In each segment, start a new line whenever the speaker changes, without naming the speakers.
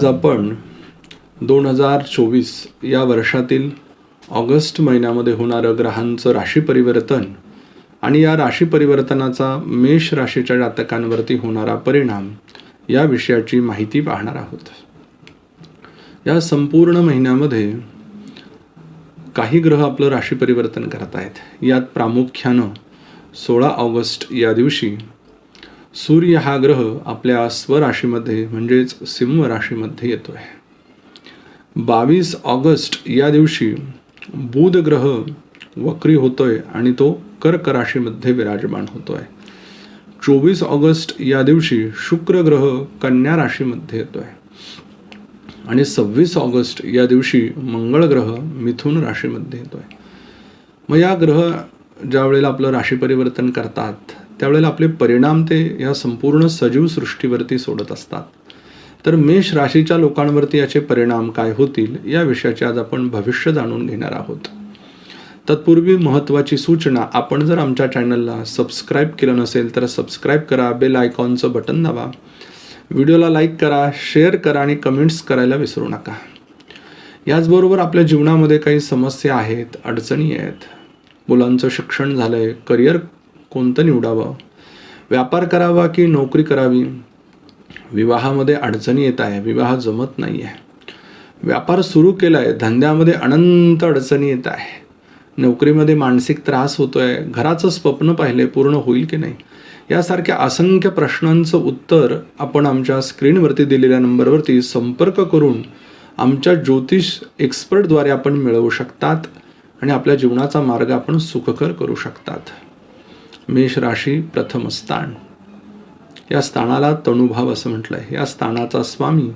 आज आपण दोन हजार चोवीस या वर्षातील ऑगस्ट महिन्यामध्ये होणारं ग्रहांचं राशी परिवर्तन आणि या राशी परिवर्तनाचा मेष राशीच्या जातकांवरती होणारा परिणाम या विषयाची माहिती पाहणार आहोत. या संपूर्ण महिन्यामध्ये काही ग्रह आपलं राशी परिवर्तन करत आहेत यात प्रामुख्यानं सोळा ऑगस्ट या दिवशी सूर्य हा ग्रह आपल्या स्वराशीमध्ये म्हणजेच सिंह राशीमध्ये येतो आहे बावीस ऑगस्ट या दिवशी बुध ग्रह वक्री होतोय आणि तो कर्क राशीमध्ये विराजमान होतोय. चोवीस ऑगस्ट या दिवशी शुक्र ग्रह कन्या राशीमध्ये येतोय. आणि सव्वीस ऑगस्ट या दिवशी मंगळ ग्रह मिथुन राशीमध्ये येतोय. मग या ग्रह ज्या वेळेला आपलं राशी परिवर्तन करतात त्यावेळेला आपले परिणाम ते या संपूर्ण सजीव सृष्टीवरती सोडत असतात. तर मेष राशीच्या लोकांवरती याचे परिणाम काय होतील या विषयाचे आज आपण भविष्य जाणून घेणार आहोत. तत्पूर्वी महत्त्वाची सूचना आपण जर आमच्या चॅनलला सबस्क्राईब केलं नसेल तर सबस्क्राईब करा बेल आयकॉनचं बटन दाबा. व्हिडिओला लाईक करा शेअर करा आणि कमेंट्स करायला विसरू नका. याचबरोबर आपल्या जीवनामध्ये काही समस्या आहेत अडचणी आहेत. मुलांचं शिक्षण झालं आहे करिअर कोणतं निवडावं? व्यापार करावा की नोकरी करावी? विवाहामध्ये अडचणी येत आहे विवाह जमत नाही आहे व्यापार सुरू केला आहे धंद्यामध्ये अनंत अडचणी येत आहे. नोकरीमध्ये मानसिक त्रास होतोय घराचं स्वप्न पाहिले पूर्ण होईल की नाही? यासारख्या असंख्य प्रश्नांचं उत्तर आपण आमच्या स्क्रीनवरती दिलेल्या नंबरवरती संपर्क करून आमच्या ज्योतिष एक्सपर्टद्वारे आपण मिळवू शकतात आणि आपल्या जीवनाचा मार्ग आपण सुखकर करू शकतात. मेष राशी प्रथम स्थान. या स्थानाला तणुभाव असं म्हटलं आहे या स्थानाचा स्वामी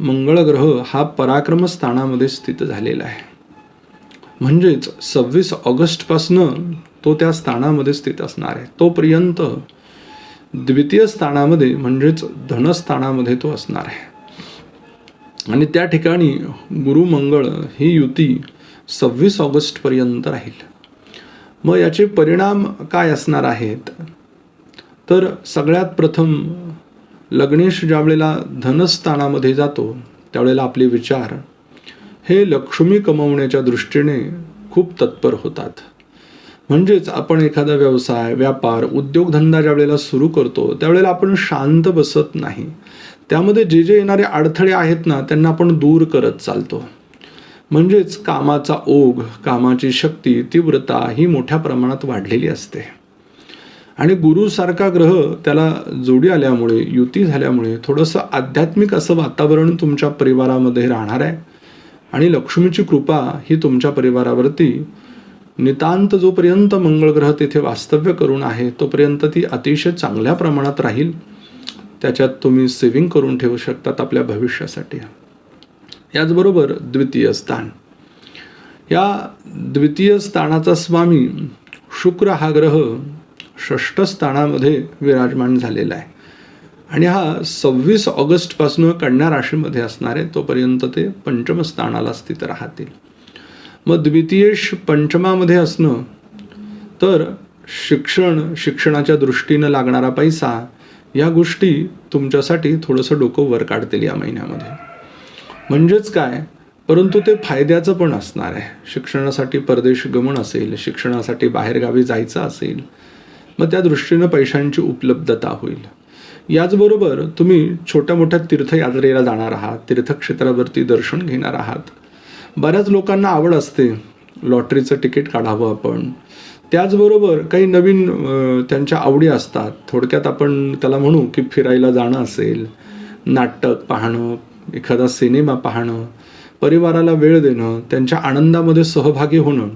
मंगळ ग्रह हा पराक्रम स्थानामध्ये स्थित झालेला आहे. म्हणजेच सव्वीस ऑगस्टपासनं तो त्या स्थानामध्ये स्थित असणार आहे. तोपर्यंत द्वितीय स्थानामध्ये म्हणजेच धनस्थानामध्ये तो असणार आहे. आणि त्या ठिकाणी गुरु मंगळ ही युती सव्वीस ऑगस्टपर्यंत राहील. मग याचे परिणाम काय असणार आहेत? तर सगळ्यात प्रथम लग्नेश ज्यावेळेला धनस्थानामध्ये जातो त्यावेळेला आपले विचार हे लक्ष्मी कमवण्याच्या दृष्टीने खूप तत्पर होतात. म्हणजेच आपण एखादा व्यवसाय व्यापार उद्योगधंदा ज्या वेळेला सुरू करतो त्यावेळेला आपण शांत बसत नाही. त्यामध्ये जे जे येणारे अडथळे आहेत ना त्यांना आपण दूर करत चालतो. म्हणजेच कामाचा ओघ कामाची शक्ती तीव्रता ही मोठ्या प्रमाणात वाढलेली असते. आणि गुरुसारखा ग्रह त्याला जोडी आल्यामुळे युती झाल्यामुळे थोडंसं आध्यात्मिक असं वातावरण तुमच्या परिवारामध्ये राहणार आहे. आणि लक्ष्मीची कृपा ही तुमच्या परिवारावरती नितांत जोपर्यंत मंगळ ग्रह तिथे वास्तव्य करून आहे तोपर्यंत ती अतिशय चांगल्या प्रमाणात राहील. त्याच्यात तुम्ही सेविंग करून ठेवू शकतात आपल्या भविष्यासाठी. याचबरोबर द्वितीय स्थान. या द्वितीय स्थानाचा स्वामी शुक्र हा ग्रह षष्ठ स्थानामध्ये विराजमान झालेला आहे. आणि हा सव्वीस ऑगस्टपासून कन्या राशीमध्ये असणार आहे तोपर्यंत ते पंचम स्थानाला स्थित राहतील. मग द्वितीयेश पंचमामध्ये असणं तर शिक्षण शिक्षणाच्या दृष्टीनं लागणारा पैसा या गोष्टी तुमच्यासाठी थोडंसं डोकं वर काढतील या महिन्यामध्ये. म्हणजेच काय? परंतु ते फायद्याचं पण असणार आहे. शिक्षणासाठी परदेश गमन असेल शिक्षणासाठी बाहेरगावी जायचं असेल मग त्या दृष्टीनं पैशांची उपलब्धता होईल. याचबरोबर तुम्ही छोट्या मोठ्या तीर्थयात्रेला जाणार आहात तीर्थक्षेत्रावरती दर्शन घेणार आहात. बऱ्याच लोकांना आवड असते लॉटरीचं तिकीट काढावं आपण. त्याचबरोबर काही नवीन त्यांच्या आवडी असतात. थोडक्यात आपण त्याला म्हणू की फिरायला जाणं असेल नाटक पाहणं एखादा सिनेमा पाहणं परिवाराला वेळ देणं त्यांच्या आनंदामध्ये सहभागी होणं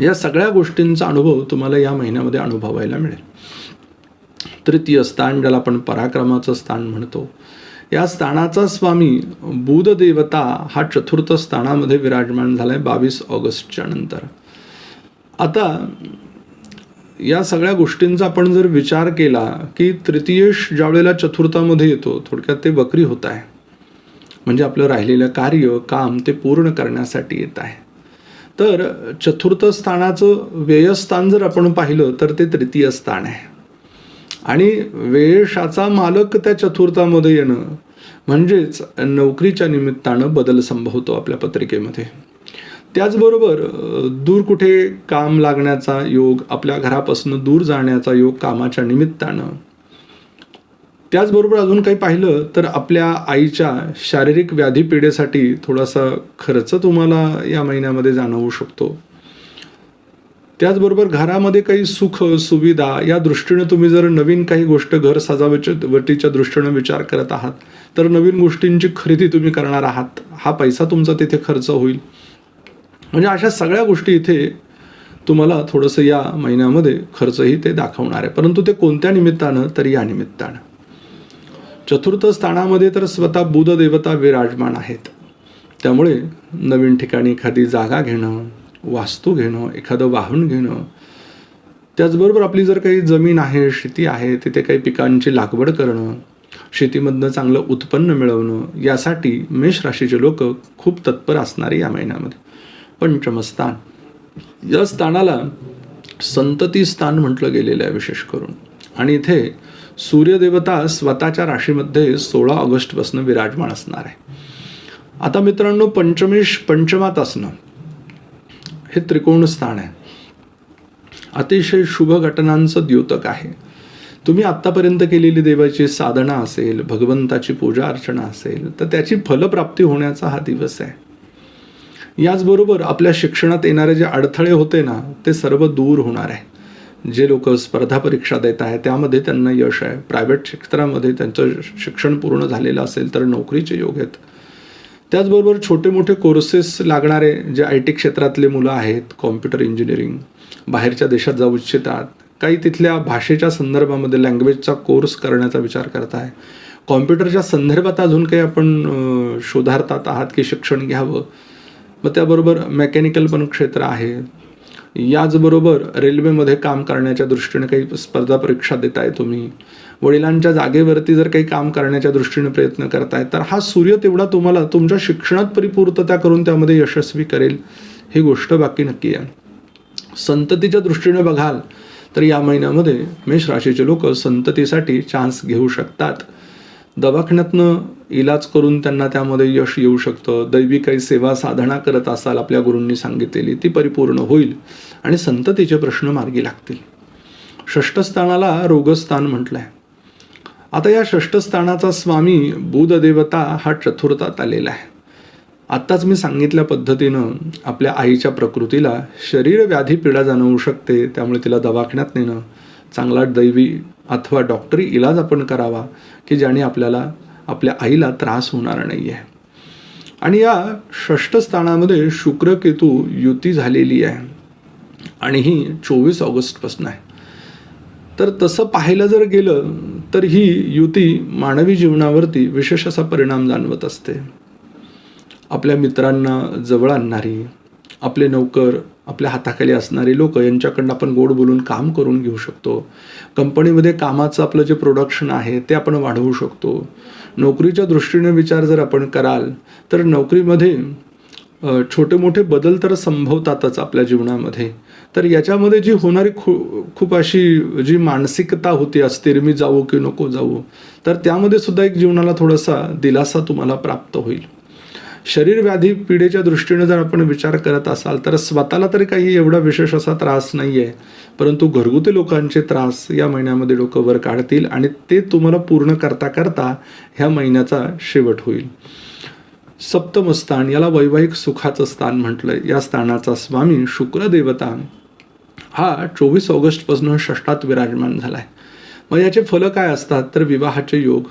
या सगळ्या गोष्टींचा अनुभव तुम्हाला या महिन्यामध्ये अनुभवायला मिळेल. तृतीय स्थान ज्याला आपण पराक्रमाचं स्थान म्हणतो या स्थानाचा स्वामी बुध देवता हा चतुर्थ स्थानामध्ये विराजमान झालाय बावीस ऑगस्टच्या नंतर. आता या सगळ्या गोष्टींचा आपण जर विचार केला की तृतीयेश ज्यावेळेला चतुर्थामध्ये येतो थोडक्यात ते वक्री होत आहे. म्हणजे आपलं राहिलेलं कार्य काम ते पूर्ण करण्यासाठी येत आहे. तर चतुर्थ स्थानाचं व्ययस्थान जर आपण पाहिलं तर ते तृतीय स्थान आहे. आणि वेशाचा मालक त्या चतुर्थामध्ये येणं म्हणजेच नोकरीच्या निमित्तानं बदल संभवतो आपल्या पत्रिकेमध्ये. त्याचबरोबर दूर कुठे काम लागण्याचा योग आपल्या घरापासून दूर जाण्याचा योग कामाच्या निमित्तानं त्याचबरोबर अजून काही पाहिलं तर आपल्या आईच्या शारीरिक व्याधी पिढेसाठी थोडासा खर्च तुम्हाला या महिन्यामध्ये जाणवू शकतो. त्याचबरोबर घरामध्ये काही सुख सुविधा या दृष्टीने तुम्ही जर नवीन काही गोष्ट घर सजावटीच्या वटीच्या दृष्टीने विचार करत आहात तर नवीन गोष्टींची खरेदी तुम्ही करणार आहात. हा पैसा तुमचा तिथे खर्च होईल. म्हणजे अशा सगळ्या गोष्टी इथे तुम्हाला थोडंसं या महिन्यामध्ये खर्चही ते दाखवणार आहे. परंतु ते कोणत्या निमित्तानं? तर या निमित्तानं. चतुर्थ स्थानामध्ये तर स्वतः बुध देवता विराजमान आहेत. त्यामुळे नवीन ठिकाणी एखादी जागा घेणं वास्तू घेणं एखादं वाहन घेणं त्याचबरोबर आपली जर काही जमीन आहे शेती आहे तिथे काही पिकांची लागवड करणं शेतीमधनं चांगलं उत्पन्न मिळवणं यासाठी मेष राशीचे लोक खूप तत्पर असणारे या महिन्यामध्ये. पंचमस्थान. या स्थानाला संतती स्थान म्हटलं गेलेलं आहे विशेष करून. आणि इथे सूर्यदेवता स्वतःच्या राशीमध्ये सोळा ऑगस्टपासून विराजमान असणार आहे. आता मित्रांनो पंचमेश पंचमात असणं हे त्रिकोण स्थान आहे. अतिशय शुभ घटनांचं द्योतक आहे. तुम्ही आत्तापर्यंत केलेली देवाची साधना असेल भगवंताची पूजा अर्चना असेल तर त्याची फलप्राप्ती होण्याचा हा दिवस आहे. याचबरोबर आपल्या शिक्षणात येणारे जे अडथळे होते ना ते सर्व दूर होणार आहे. जे लोक स्पर्धा परीक्षा देत आहे त्यामध्ये त्यांना यश आहे. प्रायव्हेट क्षेत्रामध्ये त्यांचं शिक्षण पूर्ण झालेलं असेल तर नोकरीचे योग आहेत. त्याचबरोबर छोटे मोठे कोर्सेस लागणारे जे आय टी क्षेत्रातले मुलं आहेत कॉम्प्युटर इंजिनिअरिंग बाहेरच्या देशात जाऊ इच्छितात काही तिथल्या भाषेच्या संदर्भामध्ये लँग्वेजचा कोर्स करण्याचा विचार करत आहे. कॉम्प्युटरच्या संदर्भात अजून काही आपण शोधारतात शोधार्थात आहात की शिक्षण घ्यावं. मग त्याबरोबर मेकॅनिकल पण क्षेत्र आहे. याचबरोबर रेल्वेमध्ये काम करण्याच्या दृष्टीने काही स्पर्धा परीक्षा देताय तुम्ही. वडिलांच्या जागेवरती जर काही काम करण्याच्या दृष्टीने प्रयत्न करताय तर हा सूर्य तेवढा तुम्हाला तुमच्या शिक्षणात परिपूर्तता करून त्यामध्ये यशस्वी करेल ही गोष्ट बाकी नक्की आहे. संततीच्या दृष्टीने बघाल तर या महिन्यामध्ये मेष राशीचे लोक संततीसाठी चान्स घेऊ शकतात. दवाखान्यातनं इलाज करून त्यांना त्यामध्ये यश येऊ शकतं. दैवी काही सेवा साधना करत असाल आपल्या गुरूंनी सांगितलेली ती परिपूर्ण होईल. आणि संततीचे प्रश्न मार्गी लागतील. षष्ठस्थानाला रोगस्थान म्हटलंय. आता या षष्ठस्थानाचा स्वामी बुधदेवता हा चतुर्थात आलेला आहे. आत्ताच मी सांगितल्या पद्धतीनं आपल्या आईच्या प्रकृतीला शरीर व्याधी पीडा जाणवू शकते त्यामुळे तिला दवाखान्यात नेणं चांगला दैवी अथवा डॉक्टरी इलाज आपण करावा की ज्याने आपल्याला आपल्या आईला त्रास होणार नाही आहे आणि या षष्ठस्थानामध्ये शुक्रकेतू युती झालेली आहे. आणि ही चोवीस ऑगस्टपासून आहे. तर तसं पाहायला जर गेलं तर ही युती मानवी जीवनावरती विशेष असा परिणाम जाणवत असते. आपल्या मित्रांना जवळ आणणारी आपले नोकर आपल्या हाताखाली असणारी लोक यांच्याकडनं आपण गोड बोलून काम करून घेऊ शकतो. कंपनीमध्ये कामाचं आपलं जे प्रोडक्शन आहे ते आपण वाढवू शकतो. नोकरीच्या दृष्टीने विचार जर आपण कराल तर नोकरीमध्ये छोटे मोठे बदल तर संभवतातच आपल्या जीवनामध्ये. तर याच्यामध्ये जी होणारी खू खूप अशी जी मानसिकता होती अस्थिर मी जाऊ की नको जाऊ तर त्यामध्ये सुद्धा एक जीवनाला थोडासा दिलासा तुम्हाला प्राप्त होईल. शरीर व्याधी पिढेच्या दृष्टीने जर आपण विचार करत असाल तर स्वतःला तरी काही एवढा विशेष असा त्रास नाही आहे परंतु घरगुती लोकांचे त्रास या महिन्यामध्ये लोक वर काढतील आणि ते तुम्हाला पूर्ण करता करता ह्या महिन्याचा शेवट होईल. सप्तम स्थान याला वैवाहिक सुखाचं स्थान म्हटलंय. या स्थानाचा स्वामी शुक्र देवता हा चोवीस ऑगस्टपासून षष्टात विराजमान झालाय. मग याचे फलं काय असतात? तर विवाहाचे योग.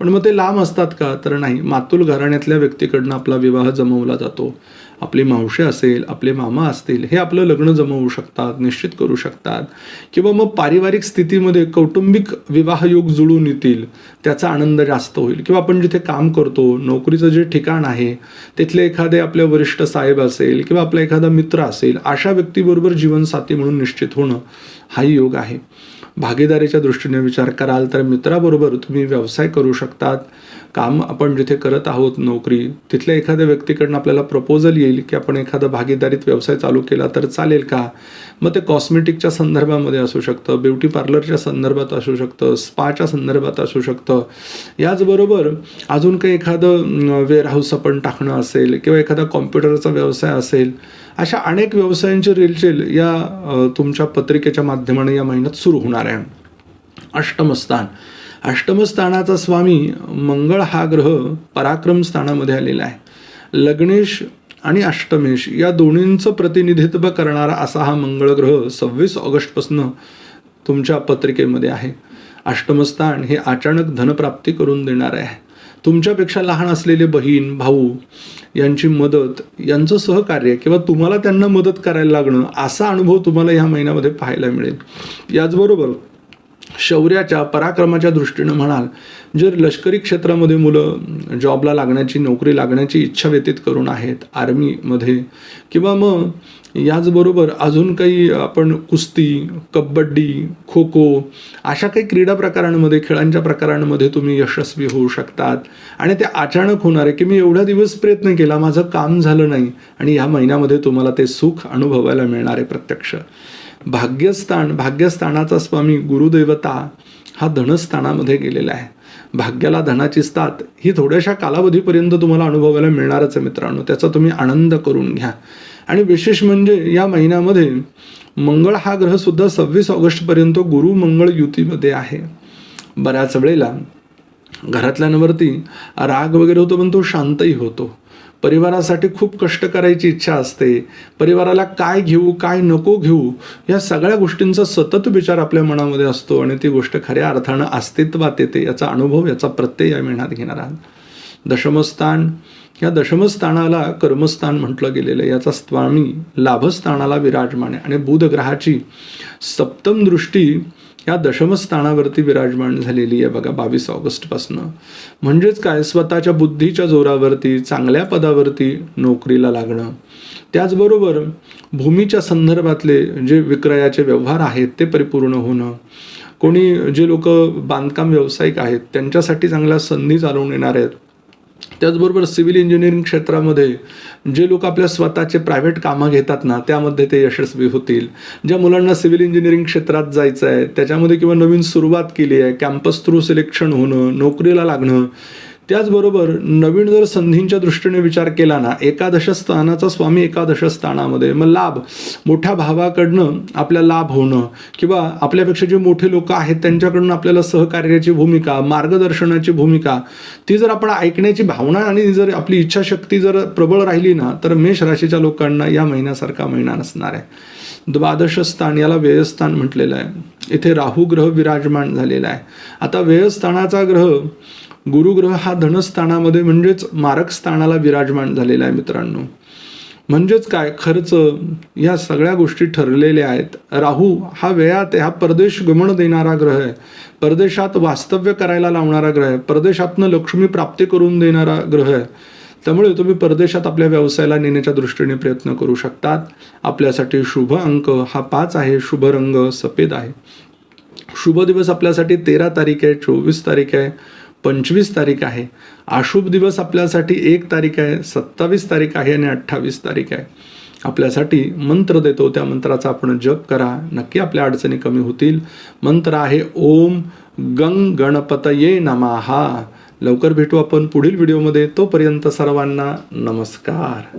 पण मग ते लांब असतात का? तर नाही. मातुल घराण्यातल्या व्यक्तीकडनं आपला विवाह जमवला जातो. आपली मावशी असेल आपले मामा असतील हे आपलं लग्न जमवू शकतात निश्चित करू शकतात. किंवा मग पारिवारिक स्थितीमध्ये कौटुंबिक विवाहयोग जुळून येतील त्याचा आनंद जास्त होईल. किंवा आपण जिथे काम करतो नोकरीचं जे ठिकाण आहे तिथले एखादे आपले वरिष्ठ साहेब असेल किंवा आपला एखादा मित्र असेल अशा व्यक्तीबरोबर जीवनसाथी म्हणून निश्चित होणं हाही योग आहे. भागीदारीच्या दृष्टीने विचार कराल तर मित्राबरोबर तुम्ही व्यवसाय करू शकतात. काम आपण जिथे करत आहोत नोकरी तिथल्या एखाद्या व्यक्तीकडनं आपल्याला प्रपोजल येईल की आपण एखादा भागीदारीत व्यवसाय चालू केला तर चालेल का? मग ते कॉस्मेटिकच्या संदर्भामध्ये असू शकतं ब्युटी पार्लरच्या संदर्भात असू शकतं स्पाच्या संदर्भात असू शकतं. याचबरोबर अजून काही एखादं वेअरहाऊस आपण टाकणं असेल किंवा एखादा कॉम्प्युटरचा व्यवसाय असेल अशा अनेक व्यवसायांची रेलचेल या तुमच्या पत्रिकेच्या माध्यमाने या महिन्यात सुरू होणार आहे. अष्टमस्थान. अष्टमस्थानाचा स्वामी मंगळ हा ग्रह पराक्रम स्थानामध्ये आलेला आहे. लग्नेश आणि अष्टमेश या दोन्हींचं प्रतिनिधित्व करणारा असा हा मंगळ ग्रह सव्वीस ऑगस्टपासून तुमच्या पत्रिकेमध्ये आहे. अष्टमस्थान हे अचानक धनप्राप्ती करून देणारे आहे. तुमच्यापेक्षा लहान असलेले बहीण भाऊ यांची मदत यांचं सहकार्य किंवा तुम्हाला त्यांना मदत करायला लागणं असा अनुभव तुम्हाला ह्या महिन्यामध्ये पाहायला मिळेल. याचबरोबर शौर्याच्या पराक्रमाच्या दृष्टीनं म्हणाल जर लष्करी क्षेत्रामध्ये मुलं जॉबला लागण्याची नोकरी लागण्याची इच्छा व्यतीत करून आहेत आर्मीमध्ये किंवा मग याचबरोबर अजून काही आपण कुस्ती कबड्डी खो खो अशा काही क्रीडा प्रकारांमध्ये खेळांच्या प्रकारांमध्ये तुम्ही यशस्वी होऊ शकतात. आणि ते अचानक होणार आहे की मी एवढा दिवस प्रयत्न केला माझं काम झालं नाही आणि ह्या महिन्यामध्ये तुम्हाला ते सुख अनुभवायला मिळणार आहे प्रत्यक्ष. भाग्यस्थान भाग्यस्थानाचा स्वामी गुरुदेवता हा धनस्थानामध्ये गेलेला आहे. भाग्याला धनाची स्थात ही थोड्याशा कालावधीपर्यंत तुम्हाला अनुभवायला मिळणारच आहे मित्रांनो. त्याचा तुम्ही आनंद करून घ्या. आणि विशेष म्हणजे या महिन्यामध्ये मंगळ हा ग्रह सुद्धा सव्वीस ऑगस्टपर्यंत गुरु मंगळ युतीमध्ये आहे. बऱ्याच वेळेला घरातल्यांवरती राग वगैरे होतो पण तो शांतही होतो. परिवारासाठी खूप कष्ट करायची इच्छा असते. परिवाराला काय घेऊ काय नको घेऊ या सगळ्या गोष्टींचा सतत विचार आपल्या मनामध्ये असतो आणि ती गोष्ट खऱ्या अर्थानं अस्तित्वात येते. याचा अनुभव याचा प्रत्यय या महिन्यात घेणार आहात. दशमस्थान या दशमस्थानाला कर्मस्थान म्हटलं गेलेलं आहे. याचा स्वामी लाभस्थानाला विराजमान आहे. आणि बुध ग्रहाची सप्तम दृष्टी या दशमस्थानावरती विराजमान झालेली आहे बघा बावीस ऑगस्टपासनं. म्हणजेच काय? स्वतःच्या बुद्धीच्या जोरावरती चांगल्या पदावरती नोकरीला लागणं. त्याचबरोबर भूमीच्या संदर्भातले जे विक्रयाचे व्यवहार आहेत ते परिपूर्ण होणं. कोणी जे लोक बांधकाम व्यावसायिक आहेत त्यांच्यासाठी चांगल्या संधी चालवून येणार आहेत. त्याचबरोबर सिव्हिल इंजिनिअरिंग क्षेत्रामध्ये जे लोक आपल्या स्वतःचे प्रायव्हेट कामं घेतात ना त्यामध्ये ते यशस्वी होतील. ज्या मुलांना सिव्हिल इंजिनिअरिंग क्षेत्रात जायचं आहे त्याच्यामध्ये किंवा नवीन सुरुवात केली आहे कॅम्पस थ्रू सिलेक्शन होणं नोकरीला लागणं त्याचबरोबर नवीन जर संधींच्या दृष्टीने विचार केला ना एकादश स्थानाचा स्वामी एकादश स्थानामध्ये मग लाभ मोठ्या भावाकडनं आपल्या लाभ होणं किंवा आपल्यापेक्षा जे मोठे लोक आहेत त्यांच्याकडनं आपल्याला सहकार्याची भूमिका मार्गदर्शनाची भूमिका ती जर आपण ऐकण्याची भावना आणि जर आपली इच्छाशक्ती जर प्रबळ राहिली ना तर मेष राशीच्या लोकांना या महिन्यासारखा महिना नसणार आहे. द्वादश स्थान याला व्ययस्थान म्हटलेलं आहे. इथे राहू ग्रह विराजमान झालेला आहे. आता व्ययस्थानाचा ग्रह गुरुग्रह हा धनस्थानामध्ये म्हणजेच मारक स्थानाला विराजमान झालेला आहे मित्रांनो. म्हणजेच काय? खर्च या सगळ्या गोष्टी ठरलेल्या आहेत. राहू हा वेळात हा परदेश गमन देणारा ग्रह आहे. परदेशात वास्तव्य करायला लावणारा ग्रह आहे. परदेशातनं लक्ष्मी प्राप्ती करून देणारा ग्रह आहे. त्यामुळे तुम्ही परदेशात आपल्या व्यवसायाला नेण्याच्या दृष्टीने प्रयत्न करू शकतात. आपल्यासाठी शुभ अंक हा पाच आहे. शुभ रंग सफेद आहे. शुभ दिवस आपल्यासाठी तेरा तारीख आहे चोवीस तारीख आहे. पंचवीस तारीख आहे. अशुभ दिवस आपल्यासाठी एक तारीख आहे सत्तावीस तारीख आहे आणि अठ्ठावीस तारीख आहे. आपल्यासाठी मंत्र देतो त्या मंत्राचा आपण जप करा. नक्की आपल्या अडचणी कमी होतील. मंत्र आहे ओम गंग गणपतये नमहा लवकर भेटू आपण पुढील व्हिडिओमध्ये. तोपर्यंत सर्वांना नमस्कार.